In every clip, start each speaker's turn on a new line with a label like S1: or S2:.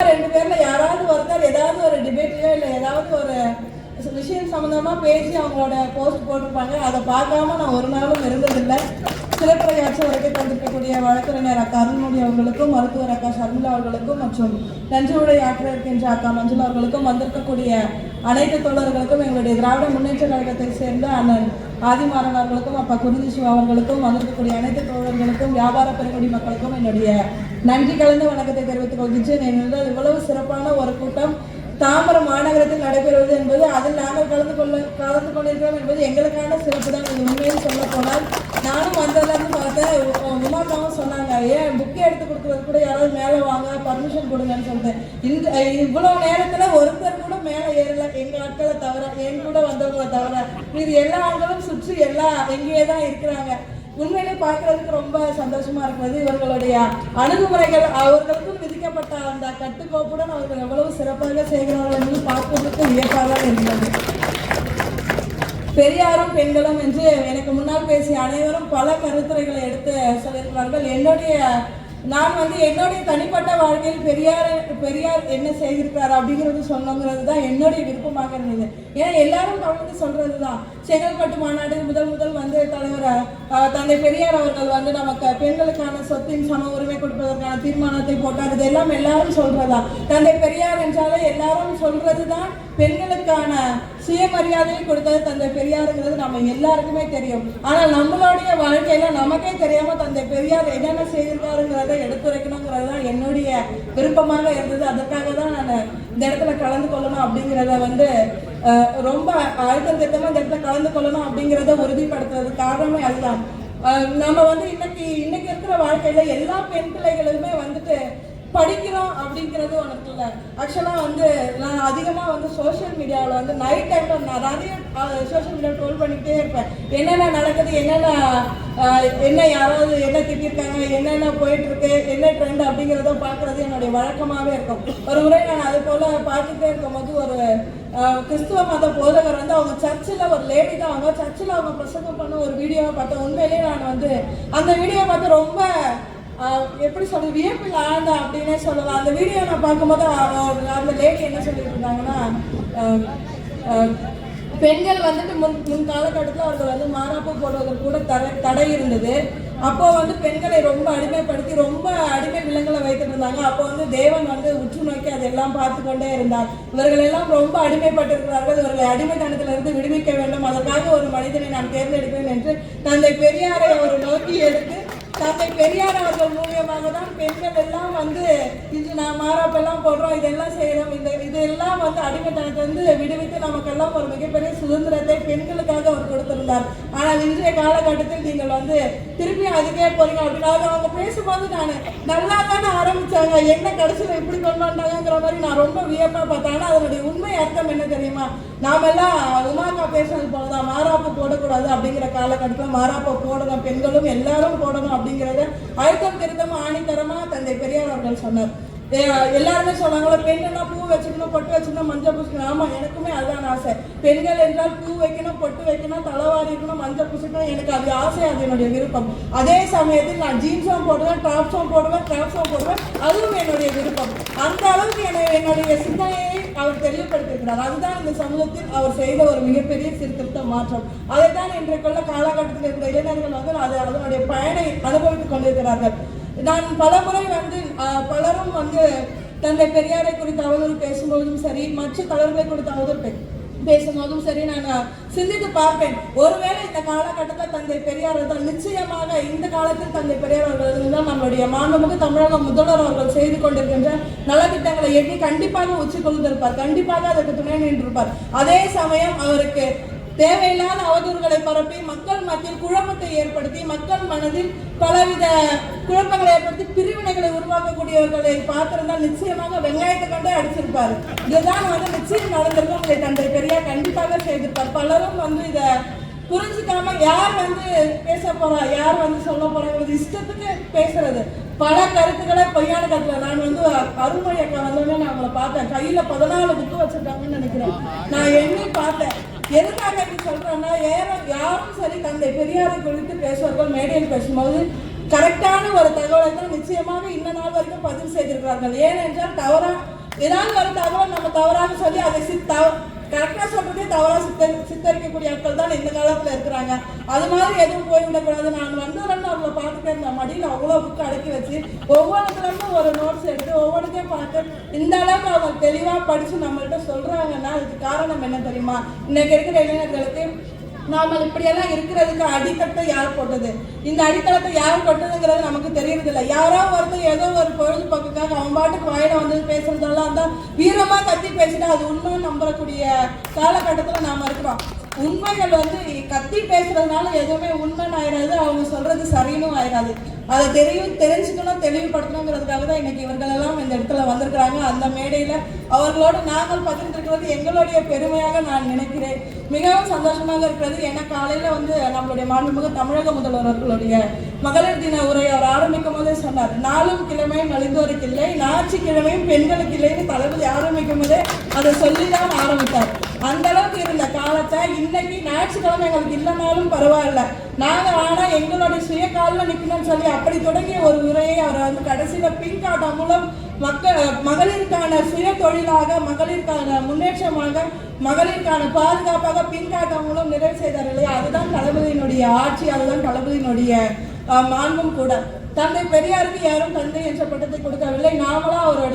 S1: ரெண்டு பேர்ல யாராவது ஒருத்தர் ஏதாவது ஒரு டிபேட்லயோ இல்லை ஏதாவது ஒரு விஷயம் சம்பந்தமா பேசி அவங்களோட போஸ்ட் போட்டிருப்பாங்க. அதை பார்க்காம நான் ஒரு நாளும் இருந்ததில்லை. சிறப்புரையாற்ற வரைக்கும் தந்திருக்கக்கூடிய வழக்கறிஞர் அக்கா அருண்மொழி அவர்களுக்கும் மருத்துவர் அக்கா ஷர்மிளா அவர்களுக்கும் மற்றும் நன்றி உரை ஆற்ற இருக்கின்ற அக்கா மஞ்சுளா அவர்களுக்கும் வந்திருக்கக்கூடிய அனைத்து தோழர்களுக்கும் எங்களுடைய திராவிட முன்னேற்ற கழகத்தை சேர்ந்த அண்ணன் ஆதிமாறன் அவர்களுக்கும் அப்பா குருதி சிவா அவர்களுக்கும் வந்திருக்கக்கூடிய அனைத்து தோழர்களுக்கும் வியாபார பெருங்குடி மக்களுக்கும் என்னுடைய நன்றி கலந்த வணக்கத்தை தெரிவித்துக் கொள்கின்றேன். ஏனென்றால் இவ்வளவு சிறப்பான ஒரு கூட்டம் தாம்பரம் மாநகரத்தில் நடைபெறுவது என்பது அதில் நாங்கள் கலந்து கொள்ள கலந்து கொண்டிருக்கிறோம் என்பது எங்களுக்கான சிறப்பு தான். இது உண்மையில் சொல்ல போனால் நானும் வந்ததில் உமாக்காவும் சொன்னாங்க ஏன் புக்கே எடுத்து கொடுக்குறது கூட யாராவது மேலே வாங்க பர்மிஷன் கொடுங்கன்னு சொல்லிட்டு. இந்த இவ்வளோ நேரத்தில் ஒருத்தர் கூட மேலே ஏறல எங்கள் ஆட்களை தவிர என் கூட வந்தவங்களை தவிர. இது எல்லா ஆட்களும் சுற்றி எல்லா எங்கேயே தான் இருக்கிறாங்க. உண்மையிலே பார்க்கறதுக்கு ரொம்ப சந்தோஷமா இருக்கிறது இவர்களுடைய அணுகுமுறைகள். அவர்களுக்கும் விதிக்கப்பட்ட அந்த கட்டுக்கோப்புடன் அவர்கள் எவ்வளவு சிறப்பாக செய்கிறார்கள் என்று பார்ப்பதற்கு வியப்பாக இருக்கிறது பெரியாரும் பெண்களும் என்று எனக்கு முன்னால் பேசிய அனைவரும் பல கருத்துரைகளை எடுத்து சொல்லியிருக்கிறார்கள். என்னுடைய நான் வந்து என்னுடைய தனிப்பட்ட வாழ்க்கையில் பெரியார் பெரியார் என்ன செய்திருக்கிறார் அப்படிங்கிறது சொன்னோங்கிறது தான் என்னுடைய விருப்பமாக இருந்தது. ஏன்னா எல்லாரும் தொடர்ந்து சொல்றது தான் செங்கல்பட்டு மாநாடு முதல் முதல் வந்து தலைவர் தந்தை பெரியார் அவர்கள் வந்து நமக்கு பெண்களுக்கான சொத்தின் சம உரிமை கொடுப்பதற்கான தீர்மானத்தை போட்டார். இது எல்லாம் எல்லாரும் சொல்றதா தந்தை பெரியார் என்றாலே எல்லாரும் சொல்றதுதான் பெண்களுக்கான சுயமரியாதையை கொடுத்தது தந்தை பெரியாருங்கிறது நம்ம எல்லாருக்குமே தெரியும். ஆனால் நம்மளுடைய வாழ்க்கையில நமக்கே தெரியாம தந்தை பெரியார் என்னென்ன செய்திருக்காருங்கிறத எடுத்துரைக்கணுங்கிறது தான் என்னுடைய விருப்பமாக இருந்தது. அதற்காக தான் நான் இந்த இடத்துல கலந்து கொள்ளணும் அப்படிங்கிறத வந்து ரொம்ப அழுத்தம் திட்டமா இந்த இடத்துல கலந்து கொள்ளணும் அப்படிங்கிறத உறுதிப்படுத்துறது காரணமே அதுதான். நம்ம வந்து இன்னைக்கு இன்னைக்கு இருக்கிற வாழ்க்கையில எல்லா பெண் பிள்ளைகளுமே வந்துட்டு படிக்கிறோம் அப்படிங்கிறது ஒன்று இருக்குல்ல. ஆக்சுவலாக வந்து நான் அதிகமாக வந்து சோஷியல் மீடியாவில் வந்து நைட் டைமில் நான் நிறைய சோஷியல் மீடியா ட்ரோல் பண்ணிக்கிட்டே இருப்பேன். என்னென்ன நடக்குது என்னென்ன என்ன யாராவது என்ன திட்டிருக்காங்க என்னென்ன போயிட்டுருக்கு என்ன ட்ரெண்ட் அப்படிங்கிறத பார்க்குறது என்னுடைய வழக்கமாகவே இருக்கும். ஒரு முறை நான் அது போல் பார்த்துட்டே இருக்கும்போது ஒரு கிறிஸ்துவ மத போதகர் வந்து அவங்க சர்ச்சில் ஒரு லேடி தான். அவங்க சர்ச்சில் அவங்க பிரசங்கம் பண்ண ஒரு வீடியோவை பார்த்தேன். உண்மையிலேயே நான் வந்து அந்த வீடியோ பார்த்து ரொம்ப எப்படி சொல்றது வியப்பில் ஆழ்ந்த அப்படின்னே சொல்லலாம். அந்த வீடியோ நான் பார்க்கும்போது அந்த லேடி என்ன சொல்லிட்டு இருந்தாங்கன்னா பெண்கள் வந்துட்டு முன் முன் காலகட்டத்தில் அவர்கள் வந்து மாறாப்பு போடுவதற்கு கூட தடை தடை இருந்தது. அப்போ வந்து பெண்களை ரொம்ப அடிமைப்படுத்தி ரொம்ப அடிமை விலங்குகளை வைத்துட்டு இருந்தாங்க. அப்போ வந்து தேவன் வந்து உற்று நோக்கி அதெல்லாம் பார்த்து கொண்டே இருந்தார். இவர்கள் எல்லாம் ரொம்ப அடிமைப்பட்டிருக்கிறார்கள். இவர்களை அடிமைத்தனத்திலிருந்து விடுவிக்க வேண்டும். அதற்காக ஒரு மனிதனை நான் தேர்ந்தெடுப்பேன் என்று தந்தை பெரியாரை அவர் நோக்கி எடுத்து தந்தை பெரியார் அவர்கள் மூலியமாக தான் பெண்கள் எல்லாம் வந்து இது நான் மாறாப்பெல்லாம் போடுறோம் இதெல்லாம் செய்கிறோம் இந்த இதெல்லாம் வந்து அடிமைத்தனத்திலிருந்து விடுவித்து நமக்கெல்லாம் ஒரு மிகப்பெரிய சுதந்திரத்தை பெண்களுக்காக அவர் கொடுத்திருந்தார். ஆனால் இன்றைய காலகட்டத்தில் நீங்கள் வந்து திருப்பி அதுக்கே போறீங்க அப்படின்னா அது அவங்க பேசும்போது நான் நல்லா தானே ஆரம்பிச்சாங்க என்ன கடைசியில் இப்படி கொண்டு வந்தாங்கிற மாதிரி நான் ரொம்ப வியப்பாக பார்த்தேன். ஆனால் அதனுடைய உண்மை அர்த்தம் என்ன தெரியுமா? நாமெல்லாம் உமாக்கா பேசுனது போலதான் மாறாப்பு போடக்கூடாது அப்படிங்கிற காலகட்டத்தில் மாறாப்பு போடணும் பெண்களும் எல்லாரும் போடணும் அப்படிங்கிறத அழுத்தம் திருத்தமா ஆணித்தரமா தந்தை பெரியார் அவர்கள் சொன்னார். எல்லாருமே சொன்னாங்களோ பெண்கள்னா பூ வச்சுக்கணும் பொட்டு வச்சுக்கணும் மஞ்சள் பூசிக்கணும். ஆமாம் எனக்குமே அதுதான் ஆசை. பெண்கள் என்றால் பூ வைக்கணும் பொட்டு வைக்கணும் தலைவாரி இருக்கணும் மஞ்சள் பூசிக்கணும் எனக்கு அது ஆசை அது என்னுடைய விருப்பம். அதே சமயத்தில் நான் ஜீன்ஸும் போடுவேன் டாப்ஸும் போடுவேன் கிராப்ஸும் போடுவேன் அதுவும் என்னுடைய விருப்பம். அந்த அளவுக்கு என்னை என்னுடைய சிந்தனையை அவர் தெளிவுபடுத்தியிருக்கிறார். அதுதான் இந்த சமூகத்தில் அவர் செய்த ஒரு மிகப்பெரிய சீர்திருத்த மாற்றம். அதைத்தான் இன்றைக்குள்ள காலகட்டத்தில் இருந்த இளைஞர்கள் வந்து அது அதனுடைய பயனை அனுபவித்துக் கொண்டிருக்கிறார்கள். நான் பலமுறை வந்து பலரும் வந்து தந்தை பெரியாரை குறித்து அவதூறு பேசும்போதும் சரி மற்ற தலைவர்களை குறித்து அவதூறு பே- பேசும்போதும் சரி நான் சிந்தித்து பார்ப்பேன். ஒருவேளை இந்த காலகட்டத்தில் தந்தை பெரியார் தான் நிச்சயமாக இந்த காலத்தில் தந்தை பெரியார் அவர்கள் தான் நம்மளுடைய மாண்புமிகு தமிழக முதல்வர் அவர்கள் செய்து கொண்டிருக்கின்ற நலத்திட்டங்களை எண்ணி கண்டிப்பாக உச்சி கொண்டிருப்பார் கண்டிப்பாக அதற்கு துணை நின்றிருப்பார். அதே சமயம் அவருக்கு தேவையில்லாத அவதூறுகளை பரப்பி மக்கள் மத்தியில் குழப்பத்தை ஏற்படுத்தி மக்கள் மனதில் பலவித குழப்பங்களை ஏற்படுத்தி பிரிவினைகளை உருவாக்கக்கூடியவர்களை பார்த்திருந்தால் நிச்சயமாக வெங்காயத்தை கண்டே அடிச்சிருப்பாரு. இதுதான் வந்து நிச்சயம் நடந்திருக்கும். இதை தந்தை பெரியார் கண்டிப்பாக செய்திருப்பார். பலரும் வந்து இதை புரிஞ்சுக்காம யார் வந்து பேச போறா யார் வந்து சொல்ல போறா போறாங்கிறது இஷ்டத்துக்கு பேசுறது. பல கருத்துக்களை பொய்யான கருத்துல நான் வந்து அருள்மொழி அக்கா வந்தோடனே நான் அவங்கள பார்த்தேன். கையில பதினாலு புக்கு வச்சிருக்காங்கன்னு நினைக்கிறேன். நான் எண்ணி பார்த்தேன். எதுக்காக இப்படி சொல்றேன்னா யாரும் யாரும் சரி தந்தை பெரியாரை குறித்து பேசுவார்கள் மேடையில் பேசும்போது கரெக்டான ஒரு தகவலை தான் நிச்சயமாக இந்த நாள் வரைக்கும் பதிவு செய்திருக்கிறார்கள். ஏனென்றால் தவறா ஏதாவது ஒரு தகவல் நம்ம தவறாக சொல்லி அதை சி கரெக்டாக சொல்கிறதே தவறாக சித்தரி சித்தரிக்கக்கூடிய ஆட்கள் தான் இந்த காலத்தில் இருக்கிறாங்க. அது மாதிரி எதுவும் போய்விடக்கூடாது நான் வந்தவரன்னு அவங்கள பார்த்துட்டே இருந்தேன். மடியில் அவ்வளோ புக்கு அடக்கி வச்சு ஒவ்வொன்றுலேருந்து ஒரு நோட்ஸ் எடுத்து ஒவ்வொன்றுத்தையும் பார்த்து இந்த அளவுக்கு அவங்க தெளிவாக படித்து நம்மள்கிட்ட சொல்கிறாங்கன்னா அதுக்கு காரணம் என்ன தெரியுமா? இன்னைக்கு இருக்கிற இளைஞர்களுக்கு நாம இப்படியெல்லாம் இருக்கிறதுக்கு அடித்தட்டை யார் போட்டது? இந்த அடித்தளத்தை யார் போட்டதுங்கிறது நமக்கு தெரியறதில்ல. யாரோ ஒருத்தர் ஏதோ ஒரு பொழுதுபோக்குக்காக அவன் பாட்டுக்கு வாயில வந்து பேசுறதெல்லாம் தான் வீரமா கத்தி பேசிட்டு அது உண்மை நம்பக்கூடிய காலகட்டத்துல நாம இருக்கிறோம். உண்மைகள் வந்து கத்தி பேசுறதுனால எதுவுமே உண்மைன்னு ஆயிடாது அவங்க சொல்றது சரின்னு ஆயிடாது. அதை தெரியும் தெரிஞ்சுக்கணும் தெளிவுபடுத்தணுங்கிறதுக்காக தான் இன்னைக்கு இவர்கள் எல்லாம் இந்த இடத்துல வந்திருக்கிறாங்க. அந்த மேடையில அவர்களோடு நாங்கள் பகிர்ந்திருக்கிறது எங்களுடைய பெருமையாக நான் நினைக்கிறேன். மிகவும் சந்தோஷமாக இருக்கிறது. ஏன்னா காலையில வந்து நம்மளுடைய மாண்புமிகு தமிழக முதல்வர் அவர்களுடைய மகளிர் தின உரை அவர் ஆரம்பிக்கும் போதே சொன்னார். நாளும் கிழமையும் நலிந்தோருக்கு இல்லை ஞாயிற்றுக்கிழமையும் பெண்களுக்கு இல்லைன்னு தளபதி ஆரம்பிக்கும் போதே அதை சொல்லிதான் ஆரம்பித்தார் அந்த அளவுக்கு இருந்த காலத்தை இன்னைக்கு ஞாயிற்றுக்கிழமை எங்களுக்கு இல்லைனாலும் பரவாயில்ல. நாங்கள் ஆனால் எங்களுடைய சுய காலில் நிற்கணும்னு சொல்லி அப்படி தொடங்கிய ஒரு உரையை அவர் வந்து கடைசியில் பிங்க் ஆட்டா மூலம் மக்கள் மகளிருக்கான சுய தொழிலாக மகளிருக்கான முன்னேற்றமாக மகளிருக்கான பாதுகாப்பாக பிங்க் ஆட்டா மூலம் நிறைவு செய்தார் இல்லையா? அதுதான் தளபதியினுடைய ஆட்சி அதுதான் தளபதியினுடைய மாண்பும் கூட. தந்தை பெரியாருக்கு யாரும் தந்தை என்ற பட்டத்தை கொடுக்கவில்லை.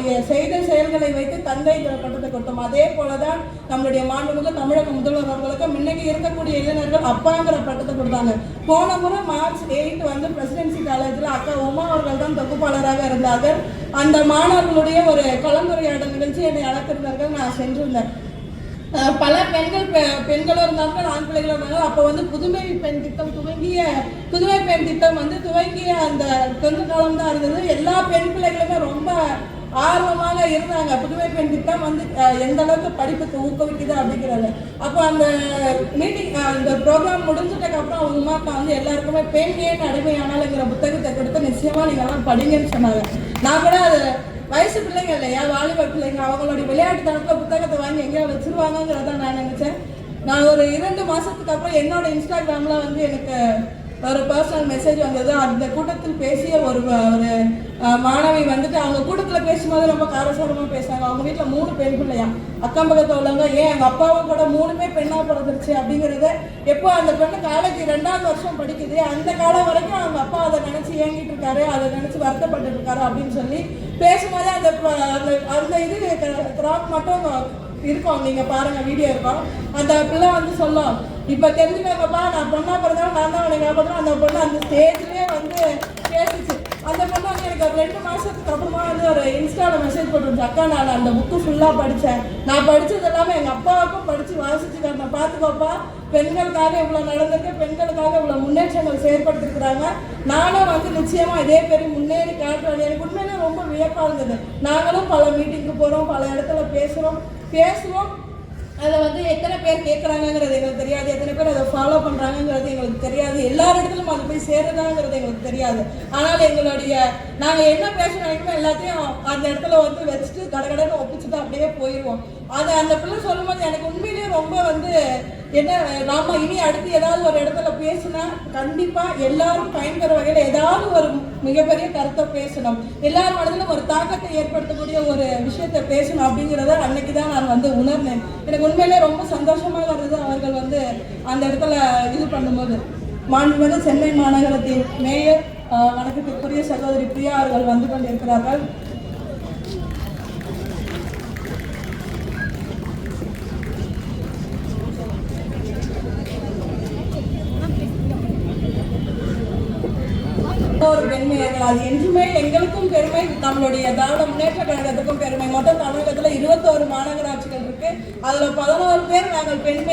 S1: அவருடைய செய்த செயல்களை வைத்து தந்தை பட்டத்தை கொடுத்தோம். அதே போலதான் நம்மளுடைய மாண்புமிகு தமிழக முதல்வர் அவர்களுக்கும் இன்னைக்கு இருக்கக்கூடிய இளைஞர்கள் அப்பாங்கிற பட்டத்தை கொடுத்தாங்க. போன முறை மார்ச் எயிட் வந்து பிரசிடென்சி காலேஜில் அக்கா உமா அவர்கள் தான் தொகுப்பாளராக இருந்தார்கள் அந்த மாணவர்களுடைய ஒரு கலந்துரையாடல் நிகழ்ச்சி என்னை அழைத்திருந்தார்கள். நான் சென்றிருந்தேன். பல பெண்கள் பெ- பெண்களும் இருந்தாங்க ஆண் பிள்ளைகளும் இருந்தாங்க அப்போ வந்து புதுமை பெண் திட்டம் துவங்கிய புதுமை பெண் திட்டம் வந்து துவங்கிய அந்த கொஞ்ச காலம் தான் இருந்தது. எல்லா பெண் பிள்ளைகளுமே ரொம்ப ஆர்வமாக இருந்தாங்க. புதுமை பெண் திட்டம் வந்து எந்த அளவுக்கு படிப்புக்கு ஊக்குவிக்குது அப்படிங்கிறது. அப்போ அந்த மீட்டிங் அந்த ப்ரோக்ராம் முடிஞ்சதுக்கு அப்புறம் அவங்க உமாக்கா வந்து எல்லாருக்குமே பெண் ஏன் அடிமையானாலுங்கிற புத்தகத்தை கொடுத்து நிச்சயமா நீங்க எல்லாம் படிங்கன்னு சொன்னாங்க. நான் கூட அது வயசு பிள்ளைங்க இல்லையா வாலிப பிள்ளைங்க அவங்களுடைய விளையாட்டு தனத்துல புத்தகத்தை வாங்கி எங்கேயோ வச்சிருவாங்கிறத நான் நினைச்சேன். நான் ஒரு இரண்டு மாசத்துக்கு அப்புறம் என்னோட இன்ஸ்டாகிராம்ல வந்து எனக்கு ஒரு பர்சனல் மெசேஜ் வந்தது அந்த கூட்டத்தில் பேசிய ஒரு ஒரு மாணவி வந்துட்டு அவங்க கூட்டத்தில் பேசும்போது ரொம்ப காரசாரமாக பேசுறாங்க. அவங்க வீட்டில் மூணு பெண் பிள்ளையா. அக்கம் பக்கத்தில் உள்ளவங்க ஏன் எங்கள் அப்பாவும் கூட மூணுமே பெண்ணாக பிறந்துருச்சு? அப்படிங்கிறத எப்போ அந்த பெண்ணு காலேஜ் ரெண்டாவது வருஷம் படிக்குது அந்த காலம் வரைக்கும் அவங்க அப்பா அதை நினச்சி ஏங்கிட்டு இருக்காரு அதை நினச்சி வருத்தப்பட்டு இருக்காரு அப்படின்னு சொல்லி பேசும்போதே அந்த ப- அந்த அந்த இது கிராப் மட்டும் இருக்கும். நீங்க பாருங்க வீடியோ இருக்கும். அந்த பிள்ளை வந்து சொல்லும் இப்ப தெரிஞ்சுக்கோங்கப்பா நான் பொண்ணா பிறந்தாலும் நான் தான் உனக்கு ஞாபகம் அந்த பொண்ணு அந்த ஸ்டேஜ்லயே வந்து பேசிச்சு. அந்த பொண்ணு வந்து எனக்கு ஒரு ரெண்டு மாசத்துக்கு அப்புறமா வந்து ஒரு இன்ஸ்டால மெசேஜ் போட்டுருச்சு அக்கா நான் அந்த புக்கு ஃபுல்லா படிச்சேன். நான் படிச்சது எல்லாமே எங்க அப்பாவுக்கும் படிச்சு வாசிச்சு நான் பாத்துக்கோப்பா. பெண்களுக்காக இவ்வளவு நடந்திருக்கு. பெண்களுக்காக இவ்வளவு முன்னேற்றங்கள் செயற்படுத்திருக்கிறாங்க நானும் வந்து நிச்சயமா இதே பெரிய முன்னேறி காட்டுறேன் எனக்கு உண்மையிலே ரொம்ப வியப்பா இருந்தது. நாங்களும் பல மீட்டிங்க்கு போறோம். பல இடத்துல பேசுறோம். பேசுவோம். அதை வந்து எத்தனை பேர் கேட்குறாங்கங்கிறது எங்களுக்கு தெரியாது. எத்தனை பேர் அதை ஃபாலோ பண்ணுறாங்கங்கிறது எங்களுக்கு தெரியாது. எல்லா இடத்துலையும் அது போய் சேருதாங்கிறது எங்களுக்கு தெரியாது. ஆனால் எங்களுடைய நாங்கள் என்ன பேச எல்லாத்தையும் அந்த இடத்துல வந்து வச்சுட்டு கடகடன்னு ஒப்பிச்சுட்டு அப்படியே போயிடுவோம் அது அந்த பிள்ளை சொல்லும்போது எனக்கு உண்மையிலேயே ரொம்ப வந்து என்ன நாம இனி அடுத்து ஏதாவது ஒரு இடத்துல பேசினா கண்டிப்பா எல்லாரும் பயன்பெற வகையில் ஏதாவது ஒரு மிகப்பெரிய கருத்தை பேசணும். எல்லார் மனதிலும் ஒரு தாக்கத்தை ஏற்படுத்தக்கூடிய ஒரு விஷயத்தை பேசணும் அப்படிங்கிறத அன்னைக்கு தான் நான் வந்து உணர்ந்தேன். எனக்கு உண்மையிலே ரொம்ப சந்தோஷமாக இருந்தது அவர்கள் வந்து அந்த இடத்துல இது பண்ணும்போது. மாண்புமிகு சென்னை மாநகரத்தின் மேயர் வணக்கத்திற்குரிய சகோதரி பிரியா அவர்கள் வந்து கொண்டிருக்கிறார்கள். ஒரு அது என்றுமே எங்களுக்கும் பெருமை நம்மளுடைய திராவிட முன்னேற்ற கழகத்துக்கும் பெருமை. மொத்தம் தமிழகத்துல இருபத்தோரு மாநகராட்சிகள் இருக்கு. அதுல பதினோரு பேர் நாங்கள் பெண்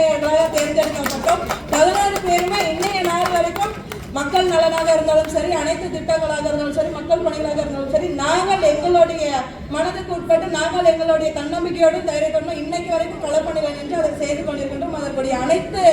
S1: தேர்ந்தெடுக்கப்பட்டோம். பதினோரு பேருமே இன்னைய நாள் வரைக்கும் மக்கள் நலனாக இருந்தாலும் சரி அனைத்து திட்டங்களாக இருந்தாலும் சரி மக்கள் பணிகளாக இருந்தாலும் சரி நாங்கள் எங்களுடைய மனதுக்கு உட்பட்டு நாங்கள் எங்களுடைய தன்னம்பிக்கையோடும் தைரியத்தோடும் இன்னைக்கு வரைக்கும் களப்பணிகள் நின்று அதை செய்து கொண்டிருக்கின்றோம். அதற்குடைய அனைத்து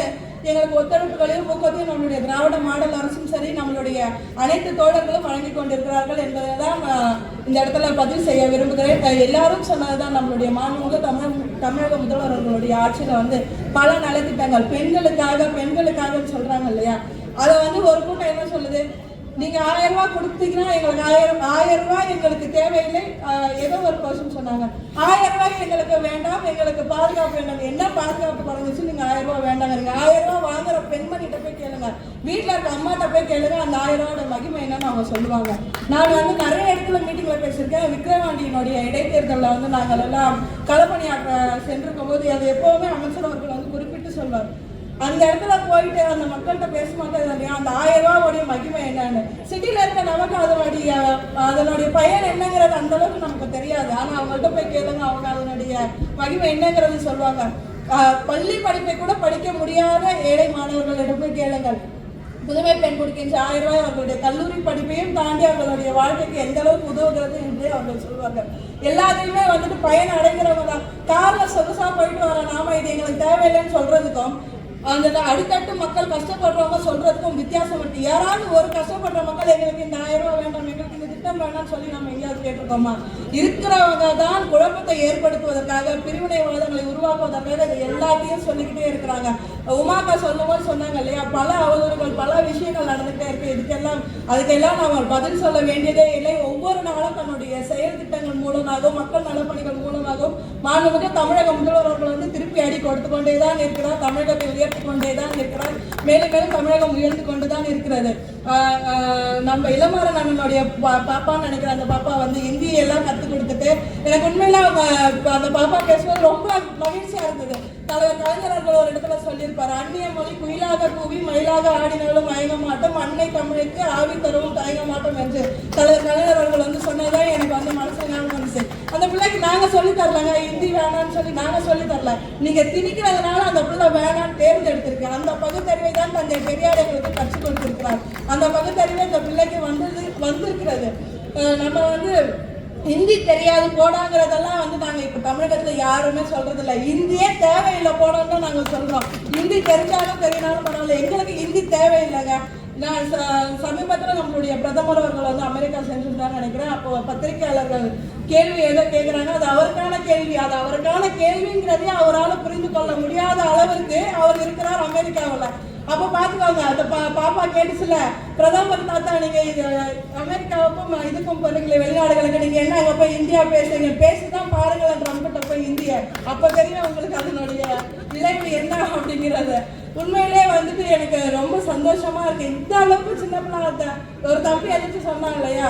S1: எங்களுக்கு ஒத்துழைப்புகளையும் ஊக்கத்தையும் நம்மளுடைய திராவிட மாடல் அரசும் சரி நம்மளுடைய அனைத்து தோழர்களும் வழங்கி கொண்டிருக்கிறார்கள் என்பதை தான் நான் இந்த இடத்துல பதிவு செய்ய விரும்புகிறேன். எல்லாரும் எல்லாரும் சொன்னதுதான் நம்மளுடைய மாண்புமிகு தமிழ் தமிழக முதல்வர் அவர்களுடைய வந்து பல நலத்திட்டங்கள் பெண்களுக்காக பெண்களுக்காக சொல்றாங்க இல்லையா? அதை வந்து ஒரு கூட்டம் என்ன சொல்லுது? நீங்க ஆயிரம் ரூபாய் கொடுத்தீங்கன்னா எங்களுக்கு ஆயிரம் ஆயிரம் ரூபாய் எங்களுக்கு தேவையில்லை. ஏதோ ஒரு பர்சன் சொன்னாங்க. ஆயிரம் ரூபாய் எங்களுக்கு வேண்டாம் எங்களுக்கு பாதுகாப்பு வேண்டாம். என்ன பாதுகாப்பு குறைஞ்சிச்சு? நீங்க ஆயிரம் ரூபாய் வேண்டாங்க நீங்க ஆயிரம் ரூபாய் வாங்குற பெண்மணிகிட்ட போய் கேளுங்க. வீட்டுல இருக்க அம்மாட்ட போய் கேளுங்க. அந்த ஆயிரம் ரூபாயோட மகிமை என்னன்னு அவங்க சொல்லுவாங்க. நான் வந்து நிறைய இடத்துல மீட்டிங்ல பேசியிருக்கேன். விக்ரவாண்டியினுடைய இடைத்தேர்தலில் வந்து நாங்கள் எல்லாம் களப்பணியாற்ற சென்றிருக்கும் போது அது எப்பவுமே அமைச்சர் அவர்கள் வந்து குறிப்பிட்டு சொல்வார். அந்த இடத்துல போயிட்டு அந்த மக்கள்கிட்ட பேசும்போது இல்லையா? அந்த ஆயிரம் ரூபாவுடைய மகிமை என்னன்னு. சிட்டியில இருக்க நமக்கு அதனுடைய அதனுடைய பயன் என்னங்கிறது அந்த அளவுக்கு நமக்கு தெரியாது. ஆனா அவங்கள்ட்ட போய் கேளுங்க அவங்க அதனுடைய மகிமை என்னங்கிறது சொல்லுவாங்க. பள்ளி படிப்பை கூட படிக்க முடியாத ஏழை மாணவர்களிடம் போய் கேளுங்கள். புதுமை பெண் கொடுக்கின்ற ஆயிரம் ரூபாய் அவர்களுடைய கல்லூரி படிப்பையும் தாண்டி அவர்களுடைய வாழ்க்கைக்கு எந்த அளவுக்கு உதவுகிறது என்று அவர்கள் சொல்லுவாங்க எல்லாத்தையுமே வந்துட்டு பயன் அடைகிறவங்க தான். கார்ல சொகுசா போயிட்டு வர நாம இது எங்களுக்கு தேவையில்லைன்னு சொல்றதுக்கும் அந்த அடித்தட்டு மக்கள் கஷ்டப்படுறவங்க சொல்றதுக்கும் வித்தியாசம் இருக்கு. யாராவது ஒரு கஷ்டப்படுற மக்கள் எங்களுக்கு இந்த ஆயிரம் ரூபாய் வேண்டாம் எங்களுக்கு இந்த திட்டம் வேண்டாம்னு சொல்லி நம்ம எங்கேயாவது கேட்டிருக்கோமா? இருக்கிறவங்க தான் குழப்பத்தை ஏற்படுத்துவதற்காக பிரிவினைவாதங்களை உருவாக்குவதற்காக இது எல்லாத்தையும் சொல்லிக்கிட்டே இருக்கிறாங்க. உமாக்கா சொல்லும்போது சொன்னாங்க இல்லையா? பல அவதூறுகள் பல விஷயங்கள் நடந்துகிட்டே இருக்கு. இதுக்கெல்லாம் அதுக்கெல்லாம் நாம பதில் சொல்ல வேண்டியதே இல்லை. ஒவ்வொரு நாளும் தன்னுடைய செயல் மூலமாகவும் மக்கள் நலப்பணிகள் மூலமாகவும் மாண்புமிகு தமிழக முதல்வர் அவர்கள் வந்து திருப்பி அடி கொடுத்து கொண்டே தான் இருக்கிறார் தமிழகத்தை உயர்த்தி கொண்டே தான் இருக்கிறார். மேலும் மேலும் தமிழகம் உயர்ந்து கொண்டு தான் இருக்கிறது. நம்ம இளமாறன் அண்ணனுடைய பா- பாப்பான்னு நினைக்கிற அந்த பாப்பா வந்து ஹிந்தி எல்லாம் கற்றுக் கொடுத்துட்டு எனக்கு உண்மையில அந்த பாப்பா பேசுவது ரொம்ப மகிழ்ச்சியா இருந்தது. தலைவர் கலைஞர் அவர்கள் ஒரு இடத்துல சொல்லியிருப்பார் அந்நிய மொழி குயிலாக கூவி மயிலாக ஆடினாலும் மயங்க மாட்டோம் அன்னை தமிழுக்கு ஆவி தரவும் தயங்க மாட்டோம் என்று. தலைவர் கலைஞர் அவர்கள் வந்து சொன்னதான் எனக்கு வந்து மனசு ஞாபகம் வந்துச்சு அந்த பிள்ளைக்கு நாங்க சொல்லி தரலங்க. ஹிந்தி வேணாம்னு சொல்லி நாங்க சொல்லி தரல. நீங்க திணிக்கிறதுனால அந்த பிள்ளை வேணாம்னு தேர்ந்தெடுத்திருக்கு அந்த பகுத்தறிவை தான் தந்தை பெரியார் எங்களுக்கு கற்றுக் கொடுத்திருக்கிறார். அந்த பகுத்தறிவு இந்த பிள்ளைக்கு வந்தது வந்திருக்கிறது. நம்ம வந்து ஹிந்தி தெரியாது போடாங்கிறதெல்லாம் வந்து நாங்கள் இப்போ தமிழகத்தில் யாருமே சொல்கிறது இல்லை ஹிந்தியே தேவையில்லை போடணும்னு நாங்கள் சொல்கிறோம் ஹிந்தி தெரிஞ்சாலும் தெரியினாலும் பரவாயில்ல. எங்களுக்கு ஹிந்தி தேவையில்லைங்க. நான் ச- நம்மளுடைய பிரதமர் அவர்கள் வந்து அமெரிக்கா சென்றிருந்தான்னு நினைக்கிறேன். அப்போ பத்திரிகையாளர்கள் கேள்வி எதை கேட்குறாங்க அது அவருக்கான கேள்வி. அது அவருக்கான கேள்விங்கிறதே அவரால் புரிந்து கொள்ள முடியாத அளவிற்கு அவர் இருக்கிறார் அமெரிக்காவில். அப்போ பார்த்துக்கோங்க அந்த பா பாப்பா கேட்டுச்சுல பிரதமர் தாத்தா நீங்கள் இது அமெரிக்காவுக்கும் இதுக்கும் போறீங்களே வெளிநாடுகளுக்கு நீங்கள் என்ன அங்கே போய் இந்தியா பேசுறீங்க? பேசிதான் பாருங்களேன் ட்ரம்ப்கிட்ட போய் இந்திய. அப்போ தெரியும் உங்களுக்கு அதனுடைய விளைவு என்ன அப்படிங்கிறத. உண்மையிலே வந்துட்டு எனக்கு ரொம்ப சந்தோஷமா இருக்கு. இந்த அளவுக்கு சின்ன பிள்ளை ஒரு தம்பி எதிர்த்து சொன்னாங்க இல்லையா?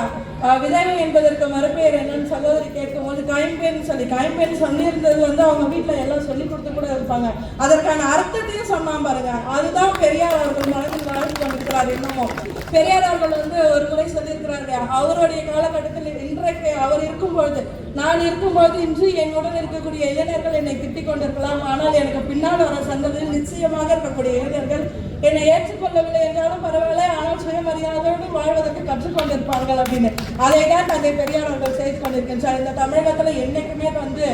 S1: விதவை என்பதற்கு மறுபெயர் என்னன்னு சகோதரி கேட்கும்போது கைம்பேன்னு சொல்லி கைம்பேன்னு சொல்லியிருந்தது வந்து அவங்க வீட்டில் எல்லாம் சொல்லி கொடுத்து கூட இருப்பாங்க. அதற்கான அர்த்தத்தையும் சொன்னான் பாருங்க. அதுதான் பெரியார் அவர்கள் மனதில் வளர்ந்து கொண்டிருக்கிறார் இன்னமும் பெரியார் அவர்கள் வந்து ஒரு முறை சொல்லியிருக்கிறார் அவருடைய காலகட்டத்தில் இன்றைக்கு அவர் இருக்கும் பொழுது நான் இருக்கும்போது இன்று என்னுடன் இருக்கக்கூடிய இளைஞர்கள் என்னை திட்டிக் கொண்டிருக்கலாம் ஆனால் எனக்கு பின்னால் வர சந்ததியில் நிச்சயமாக இருக்கக்கூடிய இளைஞர்கள் என்னை ஏற்றுக்கொள்ளவில்லை என்றாலும் பரவாயில்ல ஆனால் சுயமரியாதையோடு வாழ்வதற்கு கற்றுக்கொண்டிருப்பார்கள் அப்படின்னு. அதை தான் தந்தை பெரியார் அவர்கள் செய்து கொண்டிருக்கின்றார். இந்த தமிழகத்துல என்னைக்குமே வந்து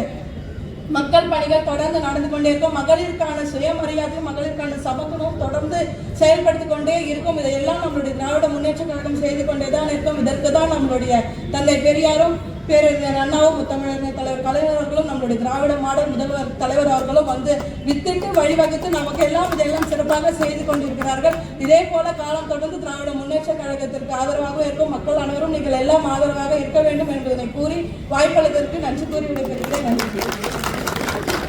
S1: மக்கள் பணிகள் தொடர்ந்து நடந்து கொண்டே இருக்கும். மகளிருக்கான சுயமரியாதையும் மகளிருக்கான சபகமும் தொடர்ந்து செயல்படுத்திக் கொண்டே இருக்கும். இதையெல்லாம் நம்மளுடைய திராவிட முன்னேற்ற கழகம் செய்து கொண்டே தான் இருக்கும். இதற்கு தான் நம்மளுடைய தந்தை பெரியாரும் பேரறிஞர் அண்ணாவும் முத்தமிழர் தலைவர் கலைஞர் அவர்களும் நம்மளுடைய திராவிட மாடல் முதல்வர் தலைவர் அவர்களும் வந்து வித்திட்டு வழிவகுத்து நமக்கு எல்லாம் இதெல்லாம் சிறப்பாக செய்து கொண்டிருக்கிறார்கள். இதே போல காலம் தொடர்ந்து திராவிட முன்னேற்ற கழகத்திற்கு ஆதரவாக இருக்கும் மக்கள் அனைவரும் நீங்கள் எல்லாம் ஆதரவாக இருக்க வேண்டும் என்பதனை கூறி வாய்ப்பளித்ததற்கு நன்றி கூறி விடைபெறுகிறேன். நன்றி.